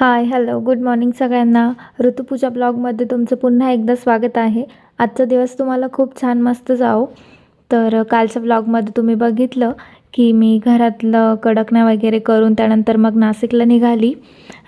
Hi hello good morning सगळ्यांना. ऋतुपूजा ब्लॉगमध्ये तुमचं पुन्हा एकदा स्वागत आहे. आजचा दिवस तुम्हाला खूप छान मस्त जाओ. तर कालच्या ब्लॉगमध्ये तुम्ही बघितलं. की मी घरातलं कडकण्या वगैरे करून त्यानंतर मग नाशिकला निघाली.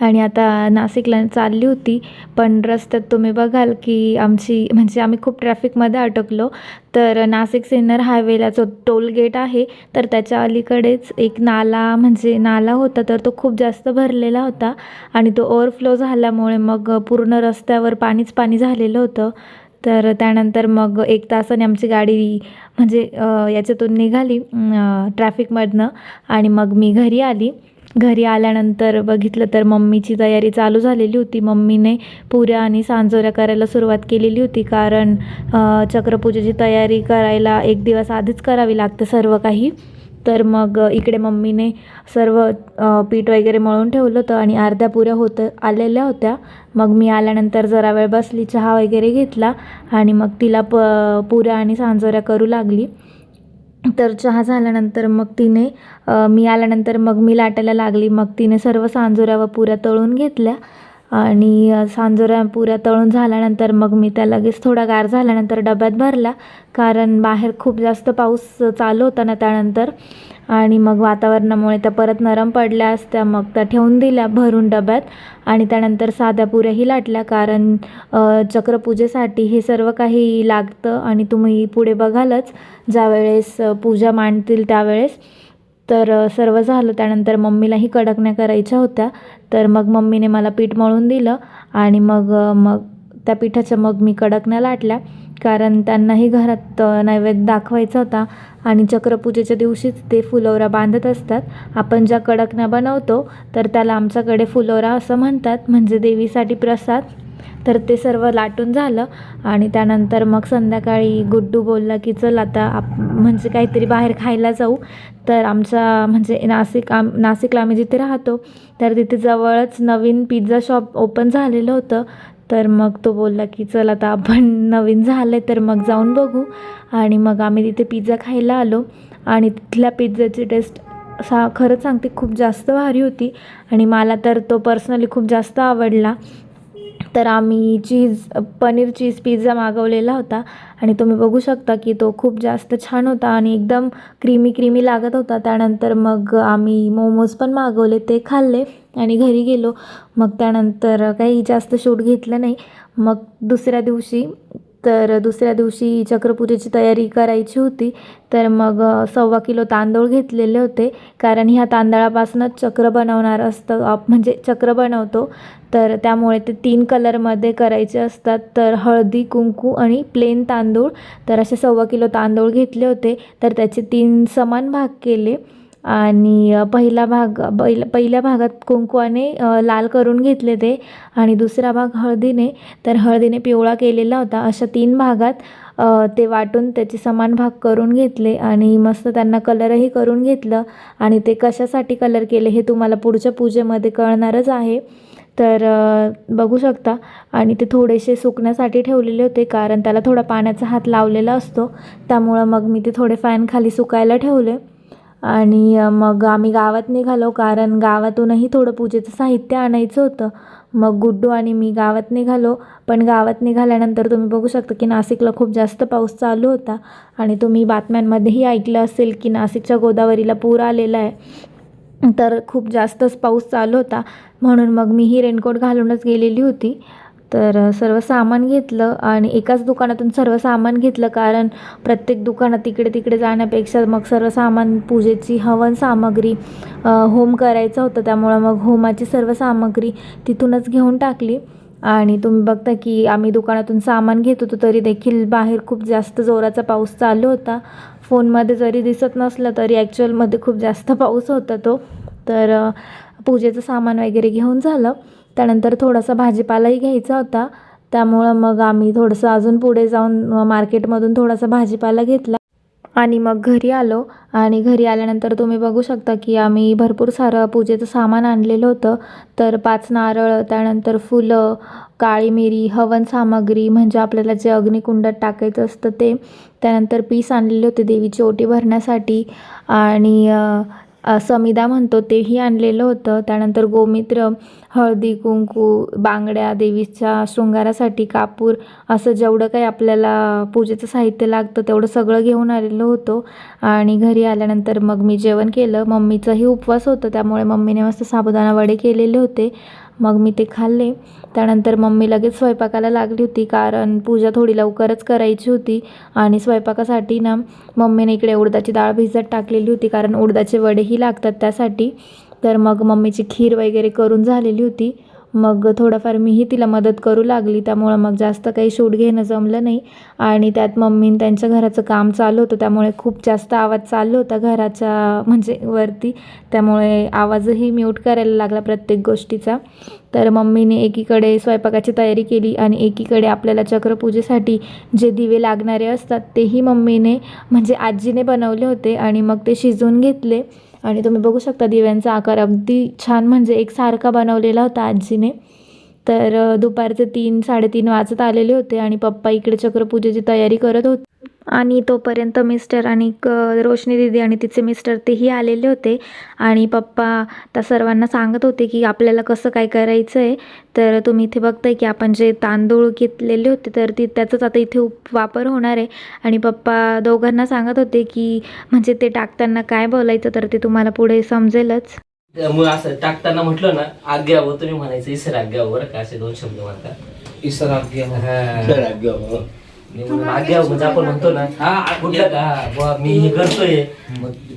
आणि आता नाशिकला चालली होती. पण रस्त्यात तुम्ही बघाल की आमची म्हणजे आम्ही खूप ट्रॅफिकमध्ये अटकलो तर नाशिक सिन्नर हायवेला जो टोल गेट आहे तर त्याच्या अलीकडेच एक नाला म्हणजे नाला होता तर तो खूप जास्त भरलेला होता. आणि तो ओव्हरफ्लो झाल्यामुळे मग पूर्ण रस्त्यावर पाणीच पाणी झालेलं होतं. तर त्यानंतर मग एक तासाने आमची गाडी म्हणजे याच्यातून निघाली ट्रॅफिकमधनं. आणि मग मी घरी आली. घरी आल्यानंतर बघितलं तर मम्मीची तयारी चालू झालेली होती. मम्मीने पुऱ्या आणि सांजोऱ्या करायला सुरुवात केलेली होती. कारण चक्रपूजेची तयारी करायला एक दिवस आधीच करावी लागतं सर्व काही. तर मग इकडे मम्मीने सर्व पीठ वगैरे मळून ठेवलं होतं आणि अर्ध्या पुऱ्या होत आलेल्या होत्या. मग मी आल्यानंतर जरा वेळ बसली चहा वगैरे घेतला आणि मग तिला प पुऱ्या आणि सांजोऱ्या करू लागली. तर चहा झाल्यानंतर मग तिने मी आल्यानंतर मग मी लाटायला लागली. मग तिने सर्व सांजोऱ्या व पुऱ्या तळून घेतल्या. आणि अ, सांजोऱ्या पुऱ्या तळून झाल्यानंतर मग मी त्या लगेच थोडा गार झाल्यानंतर डब्यात भरला. कारण बाहेर खूप जास्त पाऊस चालू होता ना त्यानंतर. आणि मग वातावरणामुळे त्या परत नरम पडल्या असत्या. मग त्या ठेवून दिल्या भरून डब्यात. आणि त्यानंतर साध्या पुऱ्याही लाटल्या. कारण चक्रपूजेसाठी हे सर्व काही लागतं आणि तुम्ही पुढे बघालच ज्यावेळेस पूजा मांडतील त्यावेळेस. तर सर्व झालं. त्यानंतर मम्मीलाही कडकण्या करायच्या होत्या. तर मग मम्मीने मला पीठ मळून दिलं आणि मग मग त्या पिठाच्या मग मी कडकण्या लाटल्या. कारण त्यांनाही घरात नैवेद्य दाखवायचा होता आणि चक्रपूजेच्या दिवशीच ते फुलोरा बांधत असतात. आपण ज्या कडकण्या बनवतो तर त्याला आमच्याकडे फुलोरा असं म्हणतात. म्हणजे देवीसाठी प्रसाद. तर ते सर्व लाटून झालं आणि त्यानंतर मग संध्याकाळी गुड्डू बोलला की चल आता आप म्हणजे काहीतरी बाहेर खायला जाऊ. तर आमच्या म्हणजे नाशिक आम नाशिकला आम्ही जिथे राहतो तर तिथे जवळच नवीन पिझ्झा शॉप ओपन झालेलं होतं. तर मग तो बोलला की चल आता आपण नवीन झालं आहे तर मग जाऊन बघू. आणि मग आम्ही तिथे पिझ्झा खायला आलो. आणि तिथल्या पिझ्झाची टेस्ट सा खरंच सांगते खूप जास्त भारी होती. आणि मला तर तो पर्सनली खूप जास्त आवडला. तर आम्ही चीज पनीर चीज पिझ्झा मागवलेला होता. आणि तुम्ही बघू शकता की तो खूप जास्त छान होता आणि एकदम क्रीमी क्रीमी लागत होता. त्यानंतर मग आम्ही मोमोज पण मागवले ते खाल्ले आणि घरी गेलो. मग त्यानंतर काही जास्त शूट घेतलं नाही. मग दुसऱ्या दिवशी तर दुसऱ्या दिवशी चक्रपूजेची तयारी करायची होती. तर मग सव्वा किलो तांदूळ घेतलेले होते. कारण ह्या तांदळापासूनच चक्र बनवणार असतं. म्हणजे चक्र बनवतो. तर त्यामुळे ते तीन कलरमध्ये करायचे असतात. तर हळदी कुंकू आणि प्लेन तांदूळ. तर असे सव्वा किलो तांदूळ घेतले होते. तर त्याचे तीन समान भाग केले. आणि पहिला भाग बैल पहिल्या भागात कुंकवाने लाल करून घेतले ते आणि दुसरा भाग हळदीने तर हळदीने पिवळा केलेला होता. अशा तीन भागात ते वाटून त्याचे समान भाग करून घेतले आणि मस्त त्यांना कलरही करून घेतलं. आणि ते कशासाठी कलर केले हे तुम्हाला पुढच्या पूजेमध्ये कळणारच आहे. तर बघू शकता. आणि ते थोडेसे सुकण्यासाठी ठेवलेले होते कारण त्याला थोडा पाण्याचा हात लावलेला असतो. त्यामुळं मग मी ते थोडे फॅन खाली सुकायला ठेवले. आणि मग आम्ही गावात निघालो कारण गावातूनही थोडं पूजेचं साहित्य आणायचं होतं. मग गुड्डू आणि मी गावात निघालो. पण गावात निघाल्यानंतर तुम्ही बघू शकता की नाशिकला खूप जास्त पाऊस चालू होता. आणि तुम्ही बातम्यांमध्येही ऐकलं असेल की नाशिकच्या गोदावरीला पूर आलेला आहे. तर खूप जास्तच पाऊस चालू होता. म्हणून मग मीही रेनकोट घालूनच गेलेली होती. तर सर्व सामान घेतलं आणि एकाच दुकानातून सर्व सामान घेतलं कारण प्रत्येक दुकानात तिकडे तिकडे जाण्यापेक्षा मग सर्व सामान पूजेची हवन सामग्री होम करायचं होतं. त्यामुळं मग होमाची सर्व सामग्री तिथूनच घेऊन टाकली. आणि तुम्ही बघता की आम्ही दुकानातून सामान घेत होतो तरी देखील बाहेर खूप जास्त जोराचा पाऊस चालू होता. फोनमध्ये जरी दिसत नसलं तरी ॲक्च्युअलमध्ये खूप जास्त पाऊस होता तो. तर पूजेचं सामान वगैरे घेऊन झालं. त्यानंतर थोडासा भाजीपालाही घ्यायचा होता. त्यामुळं मग आम्ही थोडंसं अजून पुढे जाऊन मार्केटमधून थोडासा भाजीपाला घेतला. आणि मग घरी आलो. आणि घरी आल्यानंतर तुम्ही बघू शकता की आम्ही भरपूर सारं पूजेचं सामान आणलेलं होतं. तर पाच नारळ त्यानंतर फुलं काळी मिरी हवन सामग्री म्हणजे आपल्याला जे अग्निकुंडात टाकायचं असतं ते. त्यानंतर पीस आणलेले होते देवीची ओटी भरण्यासाठी. आणि समिदा म्हणतो तेही आणलेलं होतं. त्यानंतर गोमित्र हळदी कुंकू बांगड्या देवीच्या शृंगारासाठी कापूर असं जेवढं काही आपल्याला पूजेचं साहित्य लागतं तेवढं सगळं घेऊन आलेलो होतो. आणि घरी आल्यानंतर मग मी जेवण केलं. मम्मीचाही उपवास होतं त्यामुळे मम्मीने मस्त साबुदाणा वडे केलेले होते. मग मी ते खाल्ले. त्यानंतर मम्मी लगेच स्वयंपाकाला लागली होती कारण पूजा थोडी लवकरच करायची होती. आणि स्वयंपाकासाठी ना मम्मीने इकडे उडदाची डाळ भिजत टाकलेली होती कारण उडदाचे वडेही लागतात त्यासाठी. तर मग मम्मीची खीर वगैरे करून झालेली होती. मग थोडंफार मीही तिला मदत करू लागली. त्यामुळं मग जास्त काही शूट घेणं जमलं नाही. आणि त्यात मम्मीन त्यांच्या घराचं काम चालू होतं. त्यामुळे खूप जास्त आवाज चालू होता घराच्या म्हणजे वरती. त्यामुळे आवाजही म्यूट करायला लागला प्रत्येक गोष्टीचा. तर मम्मीने एकीकडे स्वयंपाकाची तयारी केली आणि एकीकडे आपल्याला चक्रपूजेसाठी जे दिवे लागणारे असतात तेही मम्मीने म्हणजे आजीने बनवले होते. आणि मग ते शिजवून घेतले. आणि तुम्ही बघू शकता दिव्यांचा आकार अगदी छान म्हणजे एकसारखा बनवलेला होता आजीने. तर दुपारचे तीन साडेतीन वाजत आलेले होते आणि पप्पा इकडे चक्रपूजेची तयारी करत होते. आणि तोपर्यंत मिस्टर आणि क रोशनी दिदी आणि तिचे मिस्टर तेही आलेले होते. आणि पप्पा त्या सर्वांना सांगत होते की आपल्याला कसं काय करायचं आहे तर तुम्ही इथे बघताय की आपण जे तांदूळ घेतलेले होते तर ती त्याचाच आता इथे उप वापर होणार आहे. आणि पप्पा दोघांना सांगत होते की म्हणजे ते टाकताना काय बोलायचं तर ते तुम्हाला पुढे समजेलच. त्यामुळे असं टाकताना म्हटलं ना आज्ञा हो तुम्ही म्हणायचं इसर आज्ञा बरं का असे दोन शब्द म्हणता? ईश्वर आज्ञा म्हणजे आपण म्हणतो ना हा, कुठलं का बुवा, मी हे करतोय.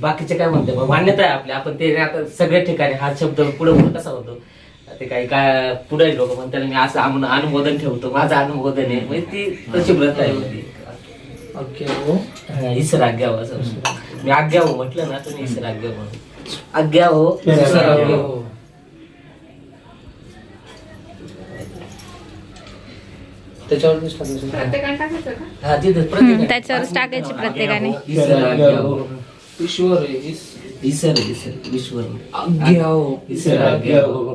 बाकीचे काय म्हणते? मान्यता आहे आपली आपण ते आता सगळ्या ठिकाणी हा शब्द पुढे पुढे कसा होतो? ते काही काय पुढे लोक म्हणतात मी असं अनुमोदन ठेवतो माझं अनुमोदन आहे. म्हणजे ती तशी व्रत आहे होती. आज्ञा हो. ईश्वर आज्ञा हो असं मी आज्ञा हो म्हटलं ना तुम्ही ईश्वर आज्ञा म्हणून. आज्ञा हो. त्याच्यावरतीच टाकायचं. हा तिथं प्रत्येकाने- त्याच्यावरच टाकायची प्रत्येकाने. ईश्वर हो आहे ईश्वर हो हो.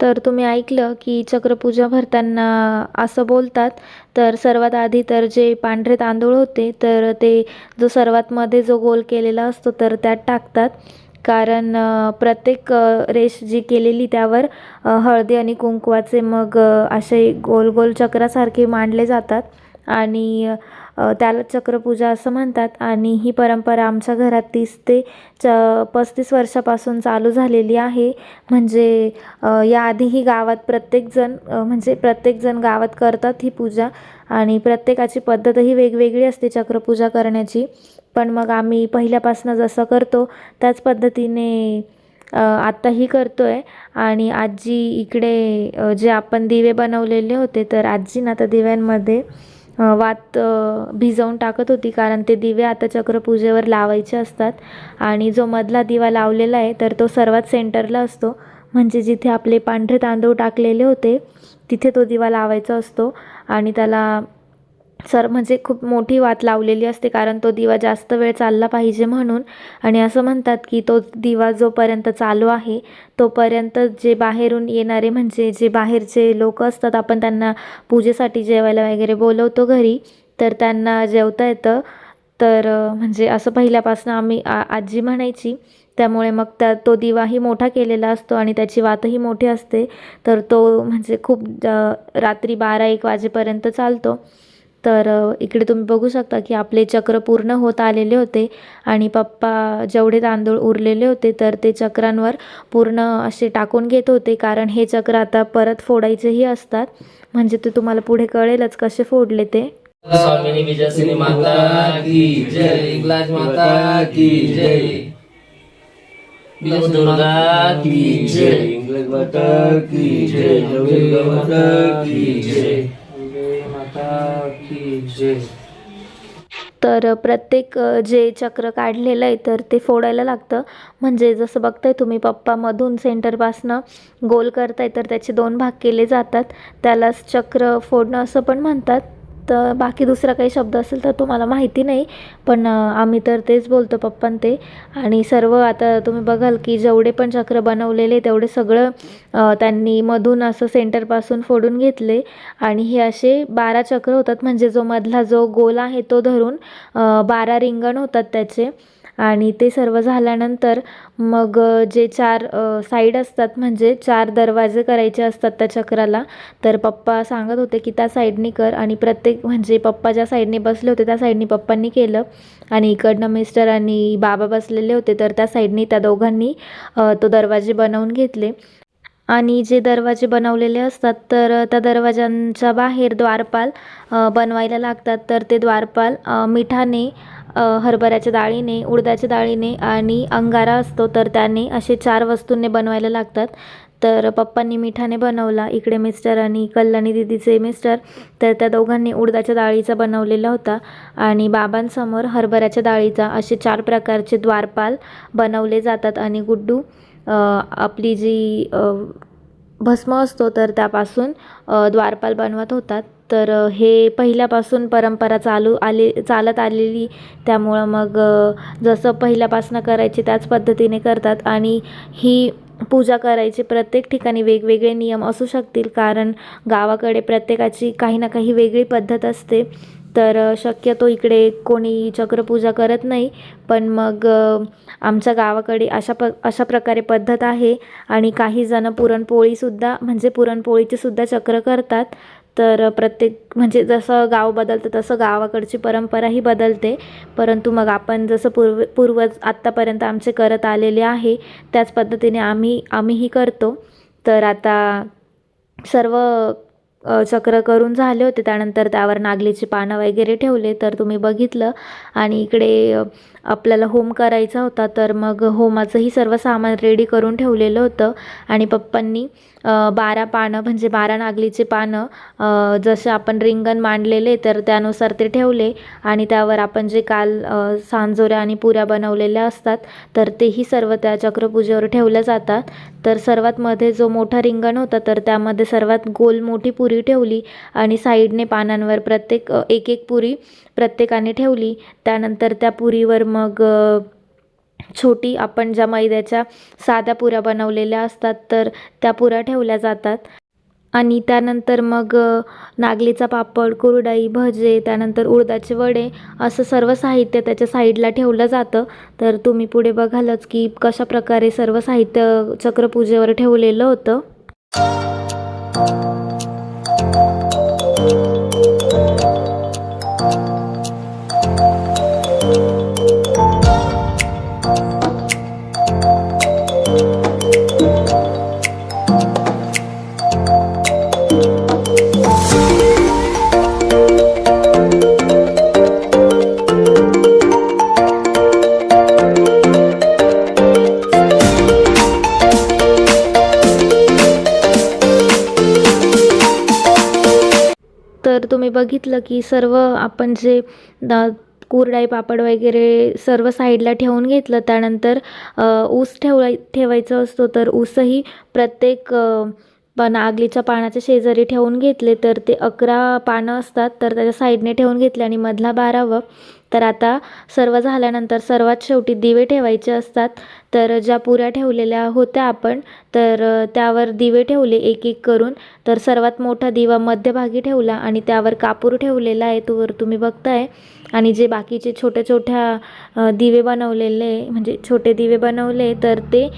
तर तुम्ही ऐकलं की चक्रपूजा भरताना असं बोलतात तर सर्वात आधी तर जे पांढरे तांदूळ होते तर ते जो सर्वात मध्ये जो गोल केलेला असतो तर त्यात टाकतात. कारण प्रत्येक रेष जी केलेली त्यावर हळदी आणि कुंकवाचे मग असे गोल गोल चक्रासारखे मांडले जातात. आणि त्याला चक्रपूजा असं म्हणतात. आणि ही परंपरा आमच्या घरात तीस ते च पस्तीस वर्षापासून चालू झालेली आहे. म्हणजे याआधीही गावात प्रत्येकजण म्हणजे प्रत्येकजण गावात करतात ही पूजा. आणि प्रत्येकाची पद्धतही वेगवेगळी असते चक्रपूजा करण्याची. पण मग आम्ही पहिल्यापासून जसं करतो त्याच पद्धतीने आत्ताही करतो आहे आणि आजी इकडे जे आपण दिवे बनवलेले होते तर आजी ना त्या दिव्यांमध्ये वात भिजवून टाकत होती कारण ते दिवे आता चक्रपूजेवर लावायचे असतात. आणि जो मधला दिवा लावलेला आहे तर तो सर्वात सेंटरला असतो. म्हणजे जिथे आपले पांढरे तांदूळ टाकलेले होते तिथे तो दिवा लावायचा असतो. आणि त्याला सर म्हणजे खूप मोठी वात लावलेली असते कारण तो दिवा जास्त वेळ चालला पाहिजे म्हणून. आणि असं म्हणतात की तो दिवा जोपर्यंत चालू आहे तोपर्यंत जे बाहेरून येणारे म्हणजे जे बाहेरचे लोक असतात आपण त्यांना पूजेसाठी जेवायला वगैरे बोलवतो घरी तर त्यांना जेवता येतं. तर म्हणजे असं पहिल्यापासून आम्ही आ आजी म्हणायची. त्यामुळे मग त्या तो दिवाही मोठा केलेला असतो आणि त्याची वातही मोठी असते. तर तो म्हणजे खूप रात्री बारा एक वाजेपर्यंत चालतो. तर इकडे तुम्ही बघू शकता की आपले चक्र पूर्ण होत आलेले होते आणि पप्पा जेवढे तांदूळ उरलेले होते तर ते चक्रांवर पूर्ण असे टाकून घेत होते. कारण हे चक्र आता परत फोडायचेही असतात. म्हणजे ते तुम्हाला पुढे कळेलच कसे फोडले ते. स्वामिनी विजयसिनी माता की जय माता की जय. दुर्गा की जय माता की जय दुर्गा माता की जय. माता की जय. तर प्रत्येक जे चक्र काढलेलं आहे तर ते फोडायला लागतं. म्हणजे जसं बघताय तुम्ही पप्पामधून सेंटरपासनं गोल करताय तर त्याचे दोन भाग केले जातात. त्यालाच चक्र फोडणं असं पण म्हणतात. तर बाकी दुसरा काही शब्द असेल तर तो मला माहिती नाही पण आम्ही तर तेच बोलतो पप्पान ते. आणि सर्व आता तुम्ही बघाल की जेवढे पण चक्र बनवलेले तेवढे सगळं त्यांनी मधून असं सेंटरपासून फोडून घेतले. आणि हे असे बारा चक्र होतात म्हणजे जो मधला जो गोल आहे तो धरून बारा रिंगण होतात त्याचे. आणि ते सर्व झाल्यानंतर मग जे चार साईड असतात म्हणजे चार दरवाजे करायचे असतात त्या चक्राला तर पप्पा सांगत होते की त्या साईडनी कर आणि प्रत्येक म्हणजे पप्पा ज्या साईडने बसले होते त्या साईडनी पप्पांनी केलं. आणि इकडनं मिस्टर आणि बाबा बसलेले होते तर त्या साईडनी त्या दोघांनी तो दरवाजे बनवून घेतले. आणि जे दरवाजे बनवलेले असतात तर त्या दरवाजांच्या बाहेर द्वारपाल बनवायला लागतात. तर ते द्वारपाल मिठाने हरभऱ्याच्या डाळीने उडदाच्या डाळीने आणि अंगारा असतो तर त्याने असे चार वस्तूंनी बनवायला लागतात. तर पप्पांनी मिठाने बनवला इकडे मिस्टर आणि कल्याणी दिदीचे मिस्टर तर त्या दोघांनी उडदाच्या डाळीचा बनवलेला होता. आणि बाबांसमोर हरभऱ्याच्या डाळीचा असे चार प्रकारचे द्वारपाल बनवले जातात आणि गुड्डू आपली जी भस्म असतो तर त्यापासून द्वारपाल बनवत होतात. तर हे पहिल्यापासून परंपरा चालू आले चालत आलेली. त्यामुळं मग जसं पहिल्यापासून करायचे त्याच पद्धतीने करतात. आणि ही पूजा करायची प्रत्येक ठिकाणी वेगवेगळे नियम असू शकतील. कारण गावाकडे प्रत्येकाची काही ना काही वेगळी पद्धत असते. तर शक्यतो इकडे कोणी चक्रपूजा करत नाही. पण मग आमच्या गावाकडे अशा प अशा प्रकारे पद्धत आहे. आणि काही जण पुरणपोळीसुद्धा म्हणजे पुरणपोळीचीसुद्धा चक्र करतात. तर प्रत्येक म्हणजे जसं गाव बदलतं तसं गावाकडची परंपराही बदलते. परंतु मग आपण जसं पूर्व पूर्वज आत्तापर्यंत आमचे करत आलेले आहे त्याच पद्धतीने आम्ही आम्हीही करतो. तर आता सर्व चक्र करून झाले होते. त्यानंतर त्यावर नागलीची पानं वगैरे ठेवले तर तुम्ही बघितलं. आणि इकडे आपल्याला होम करायचा होता तर मग होमाचंही सर्व सामान रेडी करून ठेवलेलं होतं. आणि पप्पांनी बारा पानं म्हणजे बारा नागलीचे पानं जसे आपण रिंगण मांडलेले तर त्यानुसार ते ठेवले आणि त्यावर आपण जे काल सांजोऱ्या आणि पुऱ्या बनवलेल्या असतात तर तेही सर्व त्या चक्रपूजेवर ठेवल्या जातात. तर सर्वात मध्ये जो मोठा रिंगण होता तर त्यामध्ये सर्वात गोल मोठी पुरी ठेवली आणि साईडने पानांवर प्रत्येक एक एक पुरी प्रत्येकाने ठेवली. त्यानंतर त्या पुरीवर मग छोटी आपण ज्या मैद्याच्या साध्या पुऱ्या बनवलेल्या असतात तर त्या पुऱ्या ठेवल्या जातात. आणि त्यानंतर मग नागलीचा पापड कुरडाई भजे त्यानंतर उडदाचे वडे असं सर्व साहित्य त्याच्या साईडला ठेवलं जातं. तर तुम्ही पुढे बघालच की कशा प्रकारे सर्व साहित्य चक्रपूजेवर ठेवलेलं होतं. बघितलं की सर्व आपण जे द कुरडाई पापड वगैरे सर्व साईडला ठेवून घेतलं. त्यानंतर ऊस ठेवाय ठेवायचं असतो तर ऊसही प्रत्येक पण प नागलीच्या पानाच्या शेजारी ठेवून घेतले. तर ते अकरा पानं असतात तर त्याच्या साईडने ठेवून घेतले आणि मधला बारावं. तर आता सर्व झाल्यानंतर सर्वात शेवटी दिवे ठेवायचे असतात. तर ज्या पुऱ्या ठेवलेल्या होत्या आपण तर त्यावर दिवे ठेवले एक एक करून. तर सर्वात मोठा दिवा मध्यभागी ठेवला आणि त्यावर कापूर ठेवलेला आहे तोवर तुम्ही बघताय. आणि जे बाकीचे छोट्या छोट्या दिवे बनवलेले म्हणजे छोटे दिवे बनवले तर ते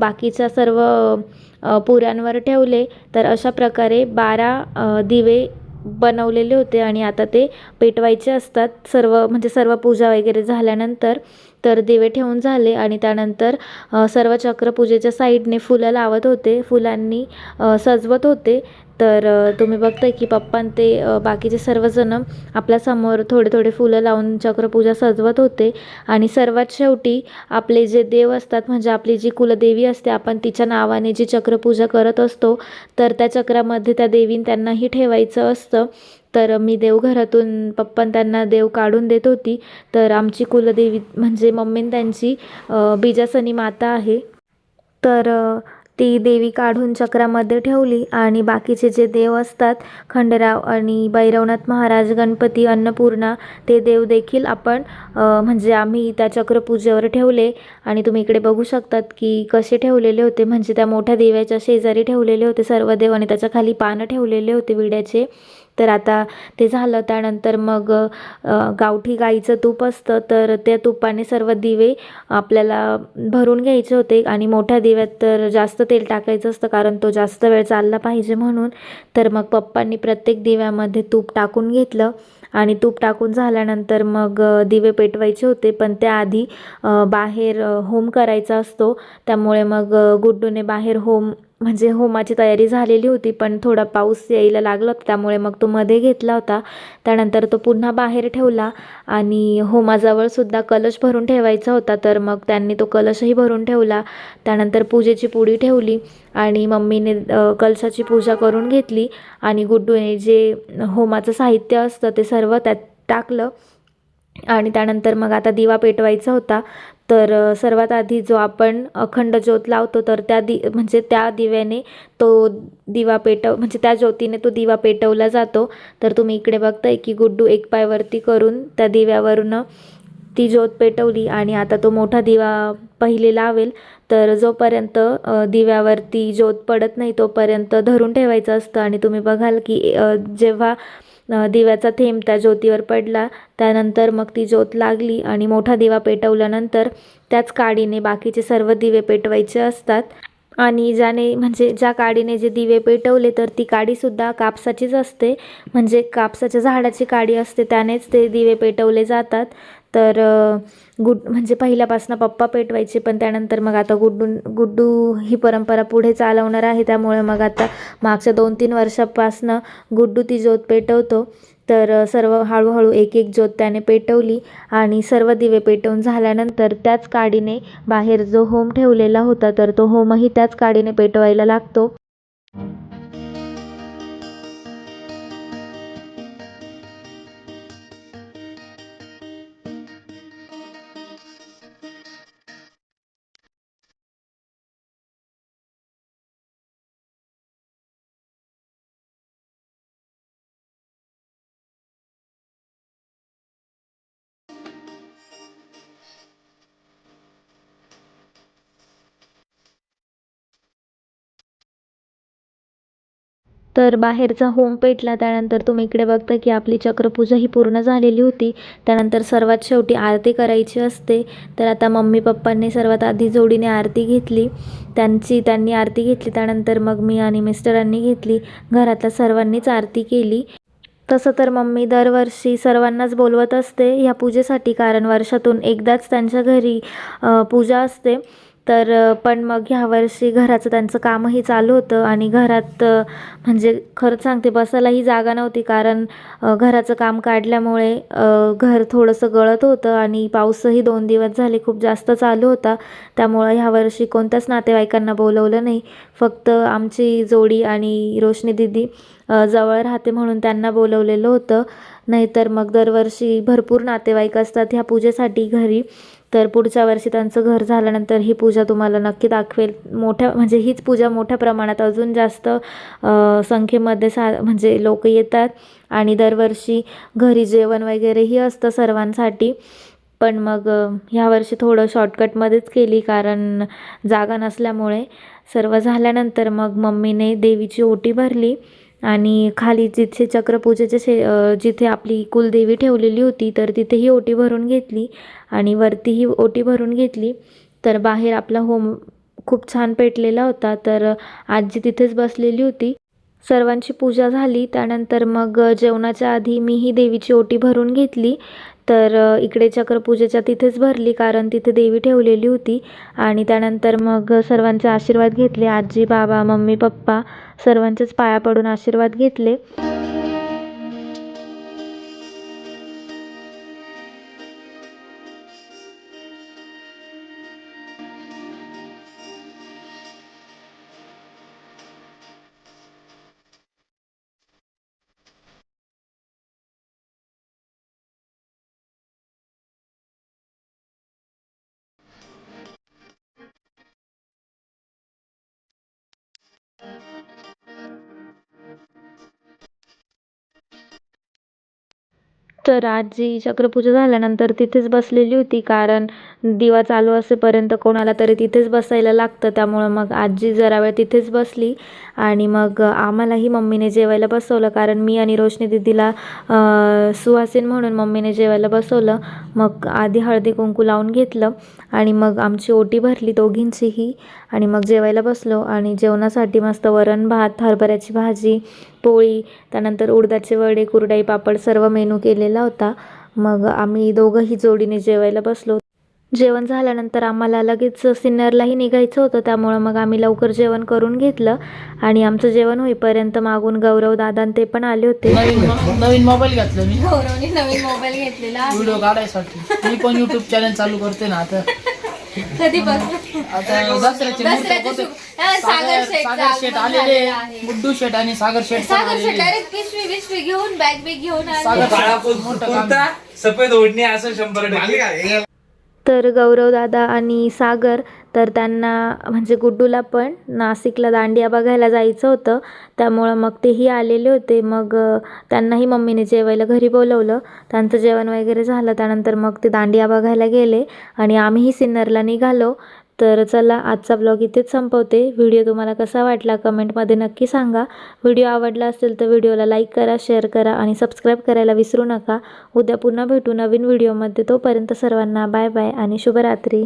बाकीच्या सर्व पुऱ्यांवर ठेवले. तर अशा प्रकारे बारा दिवे बनवलेले होते आणि आता ते पेटवायचे असतात. सर्व म्हणजे सर्व पूजा वगैरे झाल्यानंतर तर दिवे ठेवून झाले आणि त्यानंतर सर्व चक्रपूजेच्या साईडने फुलं लावत होते. फुलांनी सजवत होते. तर तुम्ही बघताय की पप्पान ते बाकीचे सर्वजण आपल्यासमोर थोडे थोडे फुलं लावून चक्रपूजा सजवत होते. आणि सर्वात शेवटी आपले जे देव असतात म्हणजे आपली जी कुलदेवी असते आपण तिच्या नावाने जी चक्रपूजा करत असतो तर त्या चक्रामध्ये त्या देवीन त्यांनाही ठेवायचं असतं. तर मी देवघरातून पप्पान त्यांना देव काढून देत होती. तर आमची कुलदेवी म्हणजे मम्मीन त्यांची बीजासनी माता आहे. तर ती देवी काढून चक्रामध्ये ठेवली आणि बाकीचे जे देव असतात खंडराव आणि भैरवनाथ महाराज गणपती अन्नपूर्णा ते देव देखील आपण म्हणजे आम्ही त्या चक्रपूजेवर ठेवले. आणि तुम्ही इकडे बघू शकतात की कसे ठेवलेले होते. म्हणजे त्या मोठ्या देव्याच्या शेजारी ठेवलेले होते सर्व देव आणि त्याच्याखाली पानं ठेवलेले होते विड्याचे. तर आता ते झालं. त्यानंतर मग गावठी गाईचं तूप असतं तर त्या तुपाने सर्व दिवे आपल्याला भरून घ्यायचे होते आणि मोठ्या दिव्यात तर जास्त तेल टाकायचं असतं कारण तो जास्त वेळ चालला पाहिजे म्हणून. तर मग पप्पांनी प्रत्येक दिव्यामध्ये तूप टाकून घेतलं आणि तूप टाकून झाल्यानंतर मग दिवे पेटवायचे होते. पण त्याआधी बाहेर होम करायचा असतो. त्यामुळे मग गुड्डूने बाहेर होम म्हणजे होमाची तयारी झालेली होती पण थोडा पाऊस यायला लागला होता त्यामुळे मग तो मध्ये घेतला होता. त्यानंतर तो पुन्हा बाहेर ठेवला आणि होमाजवळसुद्धा कलश भरून ठेवायचा होता तर मग त्यांनी तो कलशही भरून ठेवला. त्यानंतर पूजेची पुडी ठेवली आणि मम्मीने कलशाची पूजा करून घेतली आणि गुड्डूने जे होमाचं साहित्य असतं ते सर्व त्यात टाकलं. आणि त्यानंतर मग आता दिवा पेटवायचा होता. तर सर्वात आधी जो आपण अखंड ज्योत लावतो तर त्या दि म्हणजे त्या दिव्याने तो दिवा पेटव म्हणजे त्या ज्योतीने तो दिवा पेटवला जातो. तर तुम्ही इकडे बघताय की गुड्डू एक पायवरती करून त्या दिव्यावरून ती ज्योत पेटवली आणि आता तो मोठा दिवा पहिले लावेल. तर जोपर्यंत दिव्यावरती ज्योत पडत नाही तोपर्यंत धरून ठेवायचं असतं. आणि तुम्ही बघाल की जेव्हा दिव्याचा थेंब त्या ज्योतीवर पडला. त्यानंतर मग ती ज्योत लागली आणि मोठा दिवा पेटवल्यानंतर त्याच काडीने बाकीचे सर्व दिवे पेटवायचे असतात. आणि ज्याने म्हणजे ज्या काडीने जे दिवे पेटवले तर ती काडीसुद्धा कापसाचीच असते. म्हणजे कापसाच्या झाडाची काडी असते त्यानेच ते दिवे पेटवले जातात. तर गुड म्हणजे पहिल्यापासून पप्पा पेटवायचे पण त्यानंतर मग आता गुड्डू गुड्डू ही परंपरा पुढे चालवणार आहे त्यामुळे मग आता मागच्या दोन तीन वर्षापासनं गुड्डू ती ज्योत पेटवतो. तर सर्व हळूहळू एक एक ज्योत त्याने पेटवली आणि सर्व दिवे पेटवून झाल्यानंतर त्याच काडीने बाहेर जो होम ठेवलेला होता तर तो होमही त्याच काडीने पेटवायला लागतो. तर बाहेरचा होम पेटला. त्यानंतर तुम्ही इकडे बघता की आपली चक्रपूजा ही पूर्ण झालेली होती. त्यानंतर सर्वात शेवटी आरती करायची असते. तर आता मम्मी पप्पांनी सर्वात आधी जोडीने आरती घेतली. त्यांची त्यांनी आरती घेतली. त्यानंतर मग मी आणि मिस्टरांनी घेतली. घरातल्या सर्वांनीच आरती केली. तसं तर मम्मी दरवर्षी सर्वांनाच बोलवत असते ह्या पूजेसाठी. कारण वर्षातून एकदाच त्यांच्या घरी पूजा असते. तर पण मग ह्या वर्षी घराचं त्यांचं कामही चालू होतं आणि घरात म्हणजे खरंच सांगते बसायलाही जागा नव्हती कारण घराचं काम काढल्यामुळे घर थोडंसं गळत होतं आणि पाऊसही दोन दिवस झाले खूप जास्त चालू होता. त्यामुळं ह्या वर्षी कोणत्याच नातेवाईकांना बोलवलं नाही. फक्त आमची जोडी आणि रोशनी दिदी जवळ राहते म्हणून त्यांना बोलवलेलं होतं. नाहीतर मग दरवर्षी भरपूर नातेवाईक असतात ह्या पूजेसाठी घरी. तर पुढच्या वर्षी त्यांचं घर झाल्यानंतर ही पूजा तुम्हाला नक्की दाखवेल. मोठ्या म्हणजे हीच पूजा मोठ्या प्रमाणात अजून जास्त संख्येमध्ये सा म्हणजे लोक येतात. आणि दरवर्षी घरी जेवण वगैरेही असतं सर्वांसाठी. पण मग ह्या वर्षी थोडं शॉर्टकटमध्येच केली कारण जागा नसल्यामुळे. सर्व झाल्यानंतर मग मम्मीने देवीची ओटी भरली. आणि खाली जिथे चक्रपूजेचे शे जिथे आपली कुलदेवी ठेवलेली होती तर तिथेही ओटी भरून घेतली आणि वरतीही ओटी भरून घेतली. तर बाहेर आपला होम खूप छान पेटलेला होता. तर आजी तिथेच बसलेली होती. सर्वांची पूजा झाली. त्यानंतर मग जेवणाच्या आधी मीही देवीची ओटी भरून घेतली. तर इकडे चक्रपूजेच्या तिथेच भरली कारण तिथे देवी ठेवलेली होती. आणि त्यानंतर मग सर्वांचे आशीर्वाद घेतले. आजी बाबा मम्मी पप्पा सर्वांचेच पाया पडून आशीर्वाद घेतले. तर आजी चक्रपूजा झाल्यानंतर तिथेच बसलेली होती. कारण दिवा चालू असेपर्यंत कोणाला तरी तिथेच बसायला लागतं. त्यामुळं मग आजी जरा वेळ तिथेच बसली आणि मग आम्हालाही मम्मीने जेवायला बसवलं. कारण मी आणि रोशनी दिदीला सुवासीन म्हणून मम्मीने जेवायला बसवलं. मग आधी हळदी कुंकू लावून घेतलं आणि मग आमची ओटी भरली दोघींचीही आणि मग जेवायला बसलो. आणि जेवणासाठी मस्त वरण भात हरभऱ्याची भाजी पोळी त्यानंतर उडदाचे वडे कुरडाई पापड सर्व मेनू केलेला होता. मग आम्ही दोघंही जोडीने जेवायला बसलो. जेवण झाल्यानंतर आम्हाला लगेच सिन्नरलाही निघायचं होतं त्यामुळं मग आम्ही लवकर जेवण करून घेतलं आणि आमचं जेवण होईपर्यंत मागून गौरव दादा ते पण आले होते. नवीन नवीन मोबाईल घेतला मी. गौरवने नवीन मोबाईल घेतलेला व्हिडिओ काढायसाठी. मी पण युट्यूब चॅनल चालू करते ना आता. कधीपासून? आता दसऱ्याचे मुहूर्त दसऱ्याचं होते. शुभ- हा, सागर शेठ सागर शेठ आलेले. गुड्डू शेठ आणि सागर शेठ पण सागर शेठ आलेले. डायरेक्ट पिशवी बिशवी घेऊन बॅग बिग घेऊन आले. सागर काळा शेठ मोठं काम. कुर्ता सफेद ओढणी असं शंभर टक्के. तर गौरवदादा आणि सागर तर त्यांना म्हणजे गुड्डूला पण नाशिकला दांडिया बघायला जायचं होतं. त्यामुळं मग तेही आलेले होते. मग त्यांनाही मम्मीने जेवायला घरी बोलवलं. त्यांचं जेवण वगैरे झालं. त्यानंतर मग ते दांडिया बघायला गेले आणि आम्हीही सिन्नरला निघालो. तर चला आजचा ब्लॉग इथेच संपवते. व्हिडिओ तुम्हाला कसा वाटला कमेंटमध्ये नक्की सांगा. व्हिडिओ आवडला असेल तर व्हिडिओला लाईक करा शेअर करा आणि सबस्क्राईब करायला विसरू नका. उद्या पुन्हा भेटू नवीन व्हिडिओमध्ये तोपर्यंत सर्वांना बाय बाय आणि शुभरात्री.